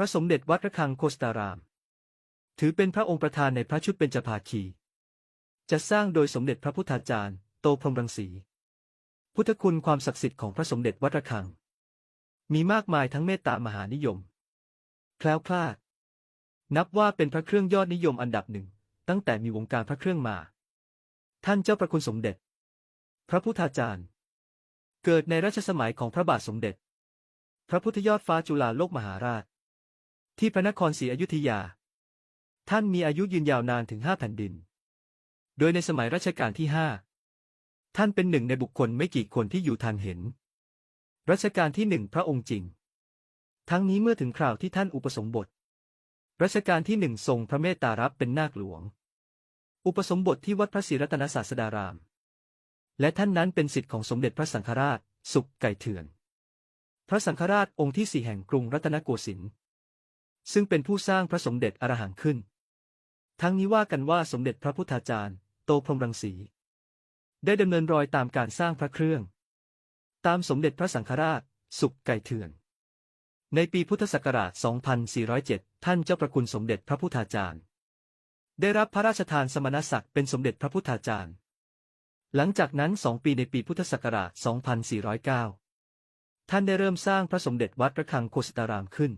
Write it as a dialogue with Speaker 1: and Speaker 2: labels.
Speaker 1: ระสมเด็จวัดระฆังโคสตาราม ถือเป็นพระองค์ประธานในพระชุดเบญจภาคี จะสร้างโดยสมเด็จพระพุทธาจารย์ โตพรหมรังสี พุทธคุณความศักดิ์สิทธิ์ของพระสมเด็จวัดระฆัง มีมากมายทั้งเมตตามหานิยม แคล้วคลาด นับว่าเป็นพระเครื่องยอดนิยมอันดับหนึ่ง ตั้งแต่มีวงการพระเครื่องมา ท่านเจ้าประคุณสมเด็จ พระพุทธาจารย์ เกิดในรัชสมัยของพระบาทสมเด็จ พระพุทธยอดฟ้าจุฬาโลกมหาราช ที่พระนครศรีอยุธยา ท่านมีอายุยืนยาวนานถึงห้าแผ่นดิน โดยในสมัยรัชกาลที่ห้าท่านเป็นหนึ่งในบุคคลไม่กี่คนที่อยู่ทันเห็น รัชกาลที่หนึ่งพระองค์จริง ทั้งนี้เมื่อถึงคราวที่ท่านอุปสมบท รัชกาลที่หนึ่งทรงพระเมตตารับเป็นนาคหลวง อุปสมบทที่วัดพระศรีรัตนศาสดาราม และท่านนั้นเป็นสิทธิ์ของสมเด็จพระสังฆราช สุขไก่เถื่อน พระสังฆราชองค์ที่สี่แห่งกรุงรัตนโกสินทร์ ซึ่งเป็นผู้สร้างพระสมเด็จอรหังขึ้น ทั้งนี้ว่ากันว่าสมเด็จพระพุทธาจารย์ โตพรหมรังสี ได้ดำเนินรอยตามการสร้างพระเครื่อง ตามสมเด็จพระสังฆราช สุขไก่เถื่อน ในปีพุทธศักราช 2407 ท่านเจ้าประคุณสมเด็จพระพุทธาจารย์ ได้รับพระราชทานสมณศักดิ์เป็นสมเด็จพระพุทธาจารย์ หลังจากนั้นสองปีในปีพุทธศักราช 2409 ท่านได้เริ่มสร้างพระสมเด็จวัดระฆังโคสิตารามขึ้น